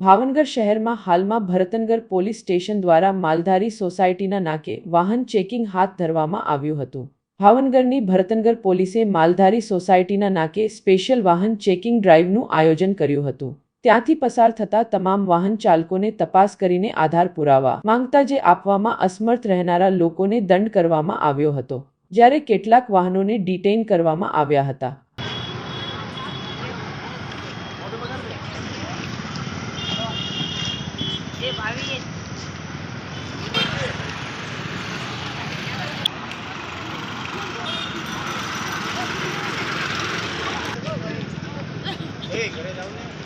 ભાવનગર શહેરમાં હાલમાં Bharatnagar police station દ્વારા માલધારી સોસાયટીના નાકે વાહન ચેકિંગ હાથ ધરવામાં આવ્યું હતું. ભાવનગરની ભરતનગર પોલીસે માલધારી સોસાયટીના નાકે સ્પેશિયલ વાહન ચેકિંગ ડ્રાઈવનું આયોજન કર્યું હતું. ત્યાંથી પસાર થતા તમામ વાહન ચાલકોને તપાસ કરીને આધાર પુરાવા માંગતા જે આપવામાં અસમર્થ રહેનારા લોકોને દંડ કરવામાં આવ્યો હતો. જ્યારે કેટલાક વાહનોને ડિટેઇન કરવામાં આવ્યા હતા. જે ભાવીએ ઘરે જાવ ને.